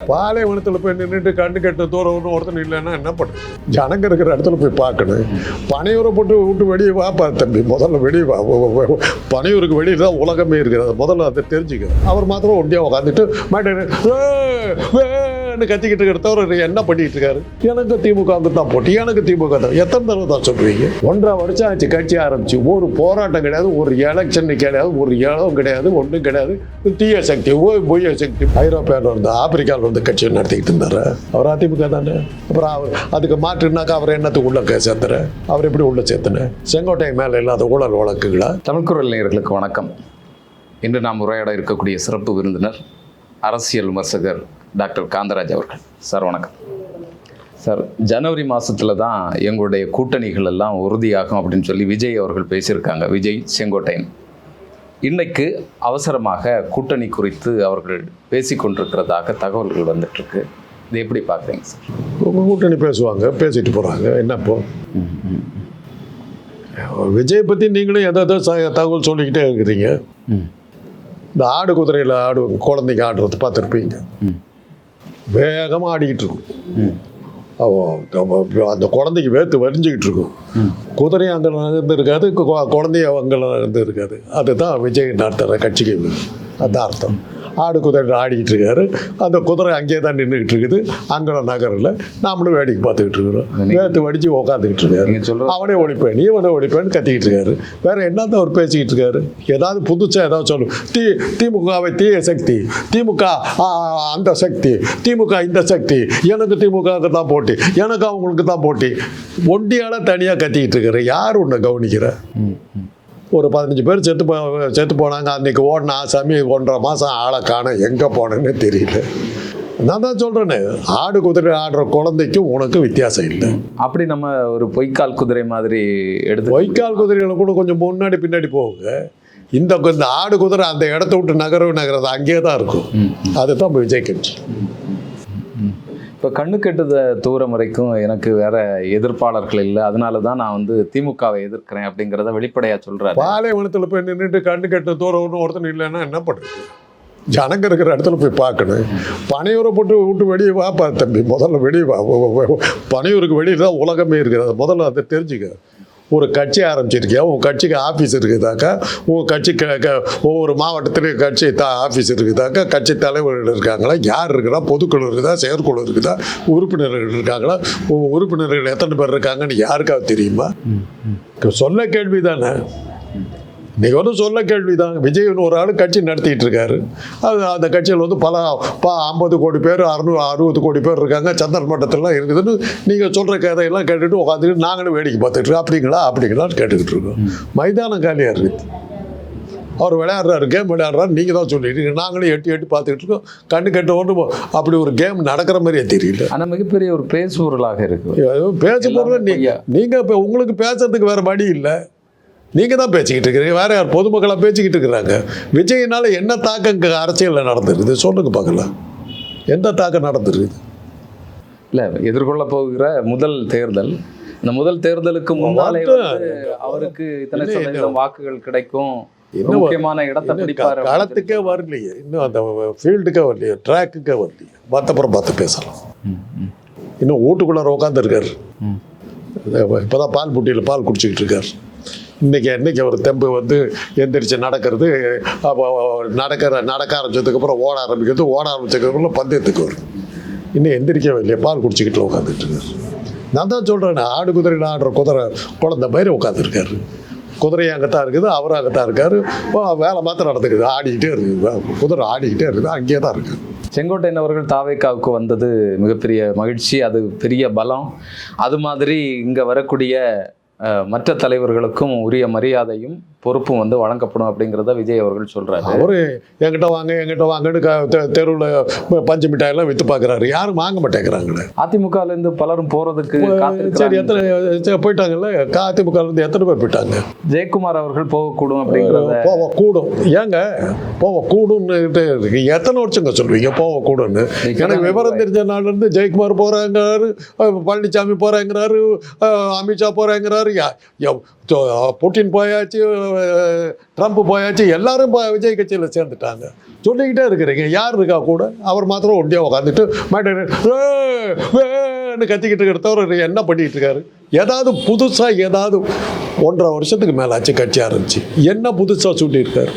பாலைவனத்தில் போய் நின்றுட்டு கண்டு கெட்ட தூரம் ஒன்று ஒருத்தன் இல்லைன்னா என்ன பண்ணுறது? ஜனங்க இருக்கிற இடத்துல போய் பார்க்கணும். பனையூரை போட்டு விட்டு வெளியே வாப்பா தம்பி. முதல்ல வெளியே வா. பனையூருக்கு வெளியே தான் உலகமே இருக்கிறது முதல்ல அதை தெரிஞ்சுக்க அவர் மாத்திரம் ஒண்டியாக உட்காந்துட்டு மாட்டேன்னு கத்திக்கிட்டு இருக்கிற தவிர என்ன பண்ணிட்டு இருக்காரு? எனக்கு திமுக வந்து தான் போட்டி எனக்கு திமுக தான். எத்தனை தடவை தான் சொல்றீங்க? ஒன்றரை வருஷம் ஆச்சு கட்சி ஆரம்பிச்சு. ஒரு போராட்டம் கிடையாது ஒரு எலெக்ஷன் கிடையாது ஒரு இடம் கிடையாது ஒன்றும் கிடையாது. தீய சக்தி பொய்ய சக்தி. ஐரோப்பியாவில் இருந்து ஆப்பிரிக்காவில் இருந்து கட்சி நடத்திக்கிட்டு இருந்தாரு. அவர் அதிமுக தானே? அப்புறம் அவர் அதுக்கு மாற்றுனாக்கா அவர் என்னத்துக்கு உள்ள சேர்த்துற அவர் எப்படி உள்ள சேர்த்துன செங்கோட்டை மேலே இல்லாத ஊழல் வழக்குகளா? தமிழ்குரல் நேயர்களுக்கு வணக்கம். இன்று நாம் உரையாட இருக்கக்கூடிய சிறப்பு விருந்தினர் அரசியல் விமர்சகர் டாக்டர் காந்தராஜ் அவர்கள். சார் வணக்கம். சார் ஜனவரி மாதத்தில் தான் எங்களுடைய கூட்டணிகள் எல்லாம் உறுதியாகும் அப்படின்னு சொல்லி விஜய் அவர்கள் பேசியிருக்காங்க. விஜய் செங்கோட்டையன். இன்னைக்கு அவசரமாக கூட்டணி குறித்து அவர்கள் பேசிக்கொண்டிருக்கிறதாக தகவல்கள் வந்துட்டுருக்கு. இது எப்படி பார்க்குறீங்க சார்? கூட்டணி பேசுவாங்க பேசிட்டு போகிறாங்க என்ன இப்போ? விஜய் பற்றி நீங்களும் எதோ எதோ ச- தகவல் சொல்லிக்கிட்டே இருக்கிறீங்க. இந்த ஆடு குதிரையில் ஆடு குழந்தைங்க ஆடுறது பார்த்துருப்பீங்க. ம். வேகமாக ஆடிக்கிட்டு இருக்கும். அந்த குழந்தைக்கு வேர்த்து வரிஞ்சிக்கிட்டு இருக்கும். குதிரையும் அங்கே இருந்து இருக்காது கு- குழந்தையும் அங்கே இருந்து இருக்காது. அதுதான் விஜய் நடத்துகிற கட்சிக்கு அதான் அர்த்தம். ஆடு குதிரை ஆடிக்கிட்டு இருக்காரு. அந்த குதிரை அங்கேயே தான் நின்றுக்கிட்டு இருக்குது. அங்கே நகரில் நாமளும் வேடிக்கை பார்த்துக்கிட்டு இருக்கிறோம். வேர்த்து வடித்து உக்காந்துக்கிட்டு இருக்காரு. அவனே ஒழிப்பேன் இவனே ஒழிப்பேன்னு கத்திக்கிட்டு இருக்காரு. வேற என்னதான் அவர் பேசிக்கிட்டு இருக்காரு? ஏதாவது புதுசா ஏதாவது சொல்லு. தி திமுகவை தீய சக்தி திமுக அந்த சக்தி திமுக இந்த சக்தி எனக்கு திமுகவுக்கு தான் போட்டி எனக்கு அவங்களுக்கு தான் போட்டி. ஒண்டியால தனியாக கத்திக்கிட்டு இருக்காரு. யார் உன்னை கவனிக்கிற? ஒரு பதினஞ்சு பேர் செத்து போ செத்து போனாங்க. அன்னைக்கு ஓடினா சாமி ஒன்றரை மாதம் ஆளை காண எங்கே போனேன்னு தெரியல. நான் தான் சொல்கிறேனே ஆடு குதிரை ஆடுற குழந்தைக்கும் உனக்கு வித்தியாசம் இல்லை. அப்படி நம்ம ஒரு பொய்க்கால் குதிரை மாதிரி எடுத்து வைக்கால் குதிரைகளை கூட கொஞ்சம் முன்னாடி பின்னாடி போகுங்க இந்த இந்த ஆடு குதிரை அந்த இடத்த விட்டு நகரவு நகரது அங்கேயே தான் இருக்கும் அதுதான் விஜய் கட்சி. இப்போ கண்ணு கெட்டுத தூரம் வரைக்கும் எனக்கு வேற எதிர்ப்பாளர்கள் இல்லை. அதனால தான் நான் வந்து திமுகவை எதிர்க்கிறேன் அப்படிங்கிறத வெளிப்படையாக சொல்கிறேன் பாலைவனத்தில் போய் நின்றுட்டு கண்ணு கெட்ட தூரம்னு ஒருத்தன் இல்லைன்னா என்ன பண்ணுறது ஜனங்க இருக்கிற இடத்துல போய் பார்க்கணும். பனையூரை போட்டு விட்டு வெளியே வாப்பா தம்பி. முதல்ல வெளியே வா பனையூருக்கு வெளியே தான் உலகமே இருக்கிறது முதல்ல அதை தெரிஞ்சுக்க. ஒரு கட்சி ஆரம்பிச்சிருக்கியா? உன் கட்சிக்கு ஆஃபீஸ் இருக்குதாக்கா? உன் கட்சி ஒவ்வொரு மாவட்டத்திலையும் கட்சி த ஆஃபீஸ் இருக்குதாக்கா? கட்சி தலைவர்கள் இருக்காங்களா? யார் இருக்கிறா பொதுக்குழு இருக்குதா? செயற்குழு இருக்குதா? உறுப்பினர்கள் இருக்காங்களா? உ- உறுப்பினர்கள் எத்தனை பேர் இருக்காங்கன்னு யாருக்காவது தெரியுமா? சொல்ல கேள்வி தானே இன்னைக்கு வந்து சொல்ல கேள்வி தான் விஜய்னு ஒரு ஆள் கட்சி நடத்திட்டு இருக்காரு. அது அந்த கட்சியில் வந்து பல ப ஐம்பது கோடி பேர் அறுநூறு அறுபது கோடி பேர் இருக்காங்க. சந்திரன் மட்டத்திலாம் இருக்குதுன்னு நீங்கள் சொல்கிற கதையெல்லாம் கேட்டுட்டு உட்காந்துட்டு நாங்களும் வேடிக்கை பார்த்துட்டு அப்படிங்களா? அப்படிங்களான்னு கேட்டுக்கிட்டு இருக்கோம். மைதானம் காலியாக இருக்குது அவர் விளையாடுறாரு கேம் விளையாடுறாரு. நீங்கள் தான் சொல்லிட்டு. நாங்களும் எட்டி எட்டி பார்த்துக்கிட்டு இருக்கோம். கண்ணு கெட்ட ஒன்று அப்படி ஒரு கேம் நடக்கிற மாதிரியே தெரியல. ஆனா மிகப்பெரிய ஒரு பேசுபொருளாக இருக்கு. பேச போகிறது எல்லாமே பொய்யா. நீங்கள் இப்போ உங்களுக்கு பேசுறதுக்கு வேறு வழி இல்லை. நீங்கள் தான் பேசிக்கிட்டு இருக்கிறீங்க. வேற யார் பொதுமக்களாக பேசிக்கிட்டு இருக்கிறாங்க. விஜயினால் என்ன தாக்கம் இங்கே அரசியலில் நடந்துருக்குது? சொல்லுங்க பார்க்கலாம். எந்த தாக்கம் நடந்துருக்குது? இல்ல எதிர்கொள்ள போகிற முதல் தேர்தல். இந்த முதல் தேர்தலுக்கு முன்னாலே அவருக்கு இத்தனை சதவீதம் வாக்குகள் கிடைக்கும்? முக்கியமான இடத்தை பிடிப்பாரு க- அப்படின்னு களத்துக்கே வரலையே. இன்னும் அந்த ஃபீல்டுக்கே வரலையே. ட்ராக்குக்கே வரலையே. மற்றப்புறம் பார்த்து பேசலாம். இன்னும் வீட்டுக்குள்ளார உட்காந்துருக்காரு ம். இப்போ தான் பால் புட்டியில் பால் குடிச்சிக்கிட்டு இருக்கார். இன்றைக்கி இன்றைக்கி ஒரு தெம்பு வந்து எந்திரிச்சு நடக்கிறது? அப்போ நடக்கிற நடக்க ஆரம்பிச்சதுக்கப்புறம் ஓட ஆரம்பிக்கிறது ஓட ஆரம்பிச்சதுக்கப்புறம் பந்தயத்துக்கு வரும். இன்னும் எந்திரிக்கவே இல்லையா பால் குடிச்சிக்கிட்டு உட்காந்துட்டு இருக்காரு. நான் தான் சொல்கிறேன் ஆடு குதிரையில் ஆடுற குதிரை குழந்தை மாதிரி உட்காந்துருக்காரு குதிரை அங்கே தான் இருக்குது அவரும் அங்கே தான் இருக்கார் வேலை மாத்திரம் நடந்துக்குது ஆடிக்கிட்டே இருக்குது. குதிரை ஆடிக்கிட்டே இருக்குது அங்கேயே தான் இருக்குது. செங்கோட்டையன் அவர்கள் தாவேக்காவுக்கு வந்தது மிகப்பெரிய மகிழ்ச்சி அது பெரிய பலம். அது மாதிரி இங்கே வரக்கூடிய மற்ற தலைவர்களுக்கும் உரிய மரியாதையும் பொறுப்பும் வந்து வழங்கப்படும் அப்படிங்கிறத விஜய் அவர்கள் சொல்றாரு. அவரு என்கிட்ட வாங்க என்கிட்ட வாங்கன்னு தெருவில் பஞ்சு மிட்டாயெல்லாம் விற்று பார்க்குறாரு யாரும் வாங்க மாட்டேங்கிறாங்களே. அதிமுகல இருந்து பலரும் போறதுக்கு சரி எத்தனை போயிட்டாங்கல்ல? அதிமுக இருந்து எத்தனை பேர் போயிட்டாங்க? ஜெயக்குமார் அவர்கள் போகக்கூடும் அப்படிங்கிறத போவ கூடும் ஏங்க போவ கூடும்னு இருக்கு எத்தனை வருஷங்க சொல்லுவீங்க போவ கூடும்னு எனக்கு விவரம் தெரிஞ்ச நாள்ல இருந்து ஜெயக்குமார் போறாங்கிறாரு அஹ் பழனிசாமி போறாங்கிறாரு அஹ் அமித்ஷா போறாங்கிறாரு. யா- யா- தோ- புட்டின் போயாச்சு ட்ரம்ப் போயாச்சு எல்லாரும் விஜய் கட்சியில் சேர்ந்துட்டாங்க. சொல்லிக்கிட்டே இருக்கிறீங்க. யார் இருக்கா கூட? அவர் மாத்திரம் ஒண்டியாக உட்காந்துட்டு மாட்டேன்னு கத்திக்கிட்டு இருக்கிற தவிர என்ன பண்ணிக்கிட்டு இருக்காரு? ஏதாவது புதுசாக ஏதாவது ஒன்றரை வருஷத்துக்கு மேலே ஆச்சு கட்சி ஆரம்பிச்சு என்ன புதுசாக சொல்லியிருக்காரு?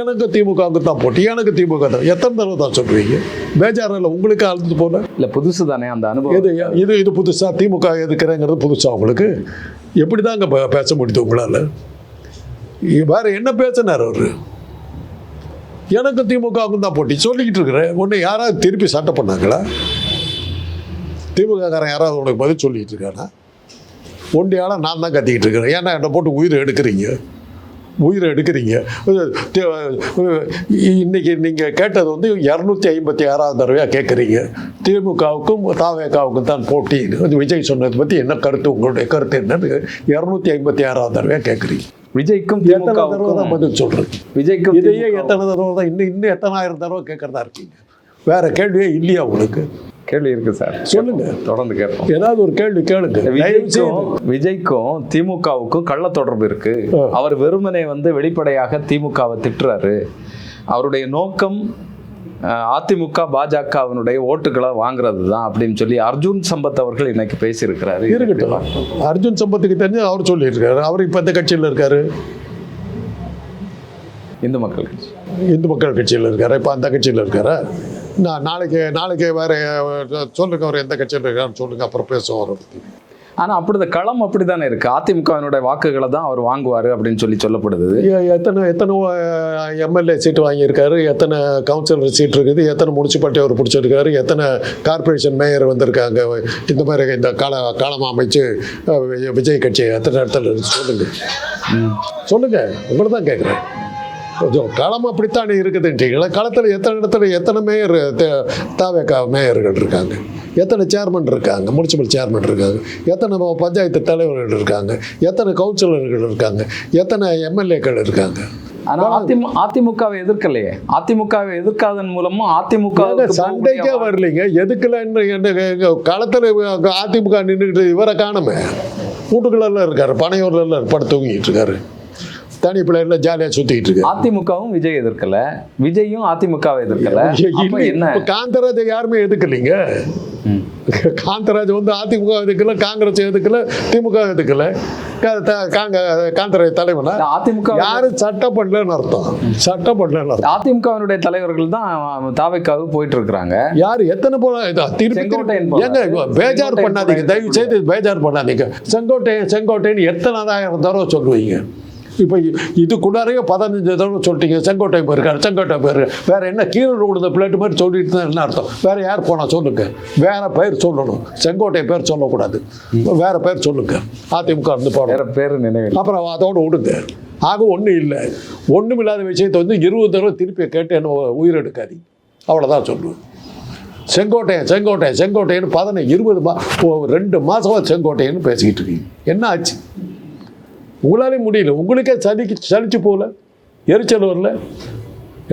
எனக்கு திமுகவுக்கு தான் போட்டி எனக்கு திமுக தான். எத்தனை தடவை தான் சொல்லுவீங்க? பேஜாரில் உங்களுக்கு அழுது போல? இல்ல புதுசு தானே அந்த அனுபவம்? இது இது இது புதுசா? திமுக எதுக்குறேங்கிறது புதுசா உங்களுக்கு? எப்படி தாங்க பேச முடியுது உங்களால்? வேறு என்ன பேசினார் அவர்? எனக்கு திமுகவுக்கும் தான் போட்டி. சொல்லிக்கிட்டு இருக்கிறேன். ஒன்று யாராவது திருப்பி சட்டை பண்ணாங்களா? திமுககாரன் யாராவது உனக்கு பதில் சொல்லிக்கிட்டு இருக்கானா? ஒண்டியால நான் தான் கத்திக்கிட்டு இருக்கிறேன். ஏன்னா என்னை போட்டு உயிரை எடுக்கிறீங்க. உயிரை எடுக்கிறீங்க இன்னைக்கு நீங்கள் கேட்டது வந்து இரநூத்தி ஐம்பத்தி ஆறாவது தடவையாக கேட்குறீங்க திமுகவுக்கும் தாவேகாவுக்கும் தான் போட்டி. அது விஜய் சொன்னதை பற்றி என்ன கருத்து? உங்களுடைய கருத்து என்னன்னு இரநூத்தி ஐம்பத்தி ஆறாவது தடவையாக கேட்குறீங்க விஜய்க்கும் எத்தனை தடவை தான் பதில் சொல்கிறேன் விஜய்க்கும் இதையே எத்தனை தடவை தான் இன்னும் இன்னும் எத்தனாயிரம் தடவை கேட்குறதா இருக்கீங்க? வேற கேள்வியே இல்லையா உங்களுக்கு கேள்வி இருக்கு சார். சொல்லுங்க. தொடர்ந்து கேட்போம். ஏதாவது ஒரு கேள்வி கேளுங்க. விஜய்க்கும் விஜய்க்கும் திமுகவுக்கும் கள்ள தொடர்பு இருக்கு. அவர் வெறுமனே வந்து வெளிப்படையாக திமுகவை திட்டுறாரு. அவருடைய நோக்கம் அதிமுக பாஜகவினுடைய ஓட்டுகளை வாங்குறது தான் அப்படின்னு சொல்லி அர்ஜுன் சம்பத் அவர்கள் இன்னைக்கு பேசியிருக்கிறாரு. இருக்கட்டும். அர்ஜுன் சம்பத்துக்கு தெரிஞ்சு அவர் சொல்லியிருக்காரு. அவர் இப்போ எந்த கட்சியில் இருக்காரு? இந்து மக்கள் கட்சி. இந்து மக்கள் கட்சியில் இருக்காரு? இப்போ அந்த கட்சியில் இருக்காரா? நான் நாளைக்கு நாளைக்கு வேற சொல்லுங்க அவர் எந்த கட்சியில் இருக்காருன்னு சொல்லுங்க அப்புறம் பேசுவோம் அவரை பற்றி ஆனா அப்படி களம் அப்படிதானே இருக்கு? அதிமுகவினுடைய வாக்குகளை தான் அவர் வாங்குவாரு அப்படின்னு சொல்லி சொல்லப்படுது. எத்தனை எத்தனை எம்எல்ஏ சீட்டு வாங்கியிருக்காரு எத்தனை கவுன்சிலர் சீட் இருக்குது எத்தனை முனிசிபாலிட்டி அவர் பிடிச்சிருக்காரு எத்தனை கார்ப்பரேஷன் மேயர் வந்திருக்காங்க இந்த மாதிரி இந்த கால காலம் அமைச்சு விஜய் கட்சி எத்தனை இடத்துல இருக்கு? சொல்லுங்க. சொல்லுங்க உங்களை தான் கேட்குறேன் கொஞ்சம் களம் அப்படித்தானே இருக்குதுன்றீங்களா களத்தில் எத்தனை இடத்துல எத்தனை மேயர் தாவேக்கா மேயர்கள் இருக்காங்க? எத்தனை சேர்மன் இருக்காங்க? முனிசிபல் சேர்மன் இருக்காங்க. எத்தனை பஞ்சாயத்து தலைவர்கள் இருக்காங்க? எத்தனை கவுன்சிலர்கள் இருக்காங்க? எத்தனை எம்எல்ஏக்கள் இருக்காங்க? ஆனா அதிமு அதிமுகவை எதிர்க்கலையே. அதிமுகவை எதிர்க்காதன் மூலமும் அதிமுக சண்டைக்கே வரலைங்க? எதுக்குல என்ன என்ன களத்தில் அதிமுக நின்றுக்கிட்டு இவரை காணுமே? வீட்டுக்குள்ள இருக்காரு பனையூர்ல படுத்து தூங்கிட்டு இருக்காரு. தனி பிள்ளைல ஜாலியாக சுற்றிக்கிட்டு இருக்காரு அதிமுகவும் விஜய் எதிர்க்கல. விஜயும் அதிமுகவை எதிர்க்கல. என்ன? காந்தராஜை யாருமே எதுக்கலைங்க ம். காந்தராஜ் வந்து அதிமுக எதுக்கல காங்கிரஸ் எதுக்கல திமுக எதுக்கல காங்க காந்தராஜ் இந்த அதிமுக யாரு சட்டம் பண்ணலன்னு அர்த்தம். சட்டம் பண்ணலன்னு அர்த்தம். அதிமுகவினுடைய தலைவர்கள் தான் தாவைக்காவுக்கு போயிட்டு இருக்கிறாங்க. யார்? எத்தனை போல திருப்பி. ஏங்க பேஜார் பண்ணாதீங்க. தயவு செய்து பேஜார் பண்ணாதீங்க. செங்கோட்டையன் செங்கோட்டையன் எத்தனாயிரம் தடவை சொல்லுவீங்க? இப்போ இதுக்குள்ளாரையே பதினஞ்சு தடவை சொல்லிட்டீங்க. செங்கோட்டை போயிருக்காரு செங்கோட்டை போயிருக்காரு வேற என்ன கீழே விழுந்த பிளேட் மாதிரி சொல்லிட்டு தான் என்ன அர்த்தம்? வேற யார் போனா சொல்லுங்க. வேற பேர் சொல்லணும். செங்கோட்டை பேர் சொல்லக்கூடாது. வேற பேர் சொல்லுங்க. அதிமுக இருந்து போடணும். வேற பேரு நினைவில் அப்புறம் அதோட விடுங்க. ஆக ஒன்றும் இல்லை. ஒன்றும் இல்லாத விஷயத்தை வந்து இருபது தடவை திருப்பி கேட்டு என்ன உயிரெடுக்காதீங்க. அவ்வளோதான் சொல்லுவேன் செங்கோட்டையன் செங்கோட்டையன் செங்கோட்டையன் பதினஞ்சு இருபது மா ரெண்டு மாசமா செங்கோட்டையன் பேசிக்கிட்டு இருக்கீங்க. என்ன ஆச்சு? உங்களாலே முடியல. உங்களுக்கே சலிக்கு சலிச்சு போகல எரிச்சல் வரல.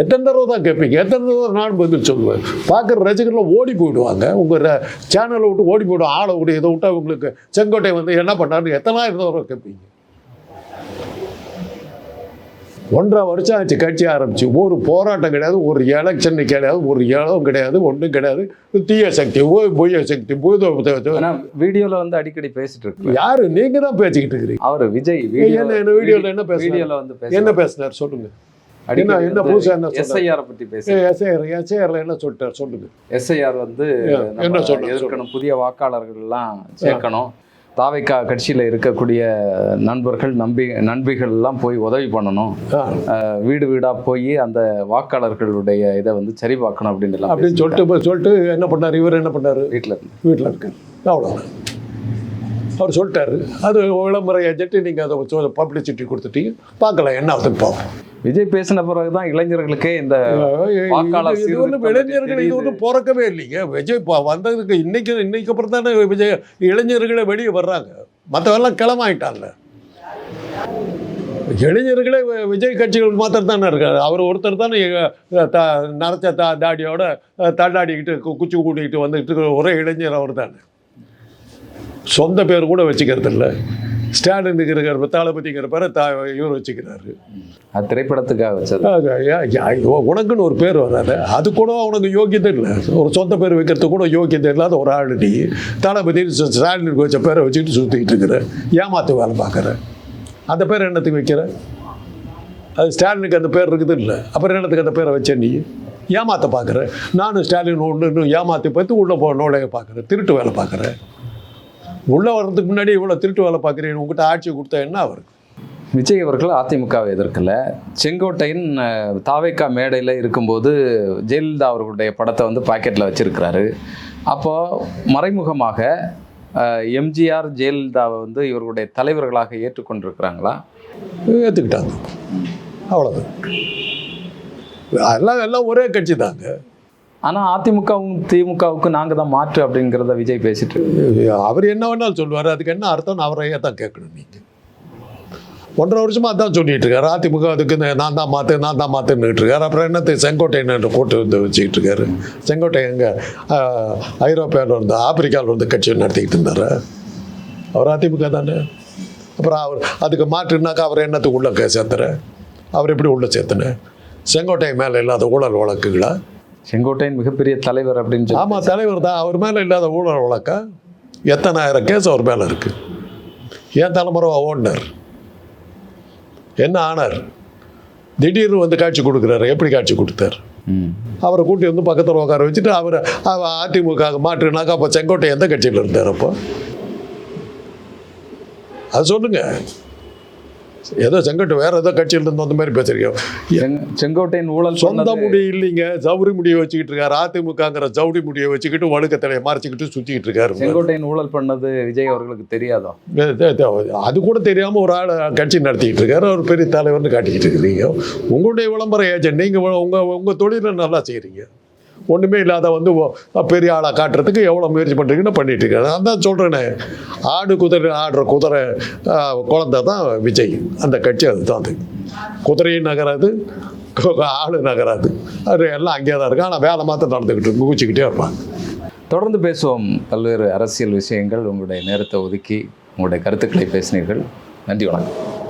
எத்தனை தடவை தான் கேட்பீங்க? எத்தனை தடவை நான் பதில் சொல்லுவேன்? பார்க்குற ரசிகர்லாம் ஓடி போயிடுவாங்க. உங்கள் சேனலை விட்டு ஓடி போயிடும். ஆளை விட்டு இதை விட்டு உங்களுக்கு செங்கோட்டை வந்து என்ன பண்ணாருன்னு எத்தனாயிரம் தடவை கேட்பீங்க? ஒன்றரை வருஷம் ஆச்சு கட்சி ஆரம்பிச்சு. ஒரு போராட்டம் கிடையாது ஒரு எலெக்ஷன் கிடையாது ஒரு இடம் கிடையாது ஒன்றும் கிடையாது. தீய சக்தி ஓ பொய்ய சக்தி பூத ஆனா வீடியோல வந்து அடிக்கடி பேசிட்டு இருக்கு யாரு? நீங்க தான் பேசிக்கிட்டு இருக்கிறீங்க. அவரு விஜய் என்ன என்ன வீடியோல என்ன வீடியோல வந்து என்ன பேசினார் சொல்லுங்க. என்ன என்ன புதுசா என்ன எஸ்ஐஆர் பத்தி பேச எஸ்ஐஆர் எஸ்ஐஆர்ல என்ன சொல்லிட்டார் சொல்லுங்க. எஸ்ஐஆர் வந்து என்ன? எதிர்க்கணும் புதிய வாக்காளர்கள் எல்லாம் சேர்க்கணும். தாவைக்கா கட்சியில இருக்கக்கூடிய நண்பர்கள் நம்பி நண்பிகள் எல்லாம் போய் உதவி பண்ணணும். வீடு வீடா போய் அந்த வாக்காளர்களுடைய இதை வந்து சரி பார்க்கணும் அப்படின்னு அப்படின்னு சொல்லிட்டு சொல்லிட்டு என்ன பண்ணாரு? இவர் என்ன பண்ணாரு? வீட்டில் வீட்டில் இருக்காரு. அவ்வளோதான் அவர் சொல்லிட்டாரு. அது விளம்பர ஏஜென்ட் நீங்கள் அதை பப்ளிசிட்டி கொடுத்துட்டீங்க. பார்க்கலாம் என்ன ஆகுதுன்னு பார்ப்போம். விஜய் பேசின பிறகுதான் இளைஞர்களுக்கே இந்த இது- ஒன்றும் இளைஞர்கள் இது. ஒன்றும் பிறக்கவே இல்லைங்க. விஜய் வந்ததுக்கு இன்னைக்கு இன்னைக்கு அப்புறம் தானே விஜய் இளைஞர்களே வெளியே வர்றாங்க. மற்றவெல்லாம் கிளமாயிட்டான்ல இளைஞர்களே விஜய் கட்சிகளுக்கு மாத்திரம் தானே இருக்காரு அவர் ஒருத்தர் தானே த நரைச்ச தா தாடியோட தள்ளாடிக்கிட்டு குச்சி கூட்டிக்கிட்டு இருக்கிற ஒரே இளைஞர் அவர் தானே சொந்த பேர் கூட வச்சுக்கிறது இல்லை ஸ்டாலினுக்கு இருக்கிற தளபதிங்கிற பேரை தா இவர் வச்சுக்கிறாரு. அது திரைப்படத்துக்காக வச்சது. உனக்குன்னு ஒரு பேர் வராது. அது கூட உனக்கு யோக்கியதை இல்லை. ஒரு சொந்த பேர் வைக்கிறதுக்கு கூட யோக்கியதை இல்லாத ஒரு ஆள் நீ. தளபதி ச- ஸ்டாலினுக்கு வச்ச பேரை வச்சுக்கிட்டு சுற்றிக்கிட்டு இருக்கிற. ஏமாத்து வேலை பார்க்குற. அந்த பேர் என்னத்துக்கு வைக்கிற? அது ஸ்டாலினுக்கு அந்த பேர் இருக்குது இல்லை. அப்புறம் என்னத்துக்கு அந்த பேரை வச்ச நீ? ஏமாத்த பார்க்குற. நானும் ஸ்டாலின் ஒன்று ஏமாற்றி பார்த்து உள்ளே போ நோடைய பார்க்குறேன் திருட்டு வேலை பார்க்குறேன் உள்ளே வர்றதுக்கு முன்னாடி இவ்வளோ திருட்டு வேலை பார்க்குறீங்க உங்ககிட்ட ஆட்சி கொடுத்தா என்ன அவருக்கு விஜய் அவர்கள் அதிமுகவை எதிர்க்கல. செங்கோட்டையின் தாவேக்கா மேடையில் இருக்கும்போது ஜெயலலிதா அவர்களுடைய படத்தை வந்து பாக்கெட்டில் வச்சிருக்கிறாரு. அப்போ மறைமுகமாக எம்ஜிஆர் ஜெயலலிதாவை வந்து இவர்களுடைய தலைவர்களாக ஏற்றுக்கொண்டிருக்கிறாங்களா? ஏற்றுக்கிட்டாங்க அவ்வளோதான் எல்லாம் எல்லாம் ஒரே கட்சி தாங்க ஆனால் அதிமுகவும் திமுகவுக்கு நாங்கள் தான் மாற்று அப்படிங்கிறத விஜய் பேசிட்டு அவர் என்ன வேணாலும் சொல்லுவார். அதுக்கு என்ன அர்த்தம்? அவரையே தான் கேட்கணும் நீங்கள் ஒன்றரை வருஷமாக அதான் சொல்லிட்டு இருக்காரு. அதிமுக அதுக்கு நான் தான் மாற்று நான் தான் மாற்றுன்னுட்டு இருக்காரு. அப்புறம் என்னத்தை செங்கோட்டையன் கூட்டு வந்து வச்சுக்கிட்டு இருக்காரு. செங்கோட்டை எங்கே? ஐரோப்பியாவில் இருந்து ஆப்பிரிக்காவில் இருந்து கட்சியை நடத்திக்கிட்டு இருந்தார். அவர் அதிமுக தானே? அப்புறம் அவர் அதுக்கு மாற்றுனாக்கா அவர் என்னத்துக்கு உள்ளே சேர்த்துற அவர் எப்படி உள்ளே சேர்த்துனேன் செங்கோட்டை மேலே இல்லாத ஊழல் வழக்குகளா? செங்கோட்டையன் மிகப்பெரிய தலைவர் அப்படின்னு சொல்லி. ஆமாம் தலைவர் தான். அவர் மேலே இல்லாத ஊழல் வழக்கா? எத்தனாயிரம் கேஸ் அவர் மேலே இருக்கு? ஏன் தலைமுறை ஓடினார்? என்ன ஆனார்? திடீர்னு வந்து காட்சி கொடுக்குறாரு. எப்படி காட்சி கொடுத்தார்? ம். அவரை கூட்டி வந்து பக்கத்தில் உட்கார வச்சுட்டு அவர் அதிமுக மாற்றுனாக்கா அப்போ செங்கோட்டை எந்த கட்சியில் இருந்தார் அப்போ? அது சொல்லுங்க. ஏதோ செங்கோட்டை வேற ஏதோ கட்சியில் இருந்து அந்த மாதிரி பேசுறீங்க செங்- செங்கோட்டையன் ஊழல் சொந்த முடி இல்லைங்க. ஜவுரி முடியை வச்சுக்கிட்டு இருக்காரு. அதிமுகங்கிற ஜவுடி முடியை வச்சுக்கிட்டு வழுக்க தலையை மறைச்சிக்கிட்டு சுற்றிக்கிட்டு இருக்காரு. செங்கோட்டையன் ஊழல் பண்ணது விஜய் அவர்களுக்கு தெரியாதோ? அது கூட தெரியாமல் ஒரு ஆள் கட்சி நடத்திக்கிட்டு இருக்காரு. அவர் பெரிய தலைவர்னு காட்டிக்கிட்டு இருக்கிறீங்க உங்களுடைய விளம்பர ஏஜென்ட் நீங்கள் உங்கள் உங்கள் தொழிலை நல்லா செய்கிறீங்க ஒன்றுமே இல்லாத வந்து பெரிய ஆளாக காட்டுறதுக்கு எவ்வளோ முயற்சி பண்ணுறீங்கன்னு பண்ணிட்டு இருக்காரு. நான் தான் சொல்கிறேனே ஆடு குதிரை ஆடுற குதிரை குழந்தை தான் விஜய். அந்த கட்சி அதுதான் அது. குதிரையும் நகராது ஆடு நகராது அது. எல்லாம் அங்கேயே தான் இருக்கு. ஆனால் வேலை மாத்திரம் நடந்துக்கிட்டு இருக்கு. குச்சிக்கிட்டே இருப்பாங்க. தொடர்ந்து பேசுவோம். பல்வேறு அரசியல் விஷயங்கள் உங்களுடைய நேரத்தை ஒதுக்கி உங்களுடைய கருத்துக்களை பேசினீர்கள். நன்றி வணக்கம்.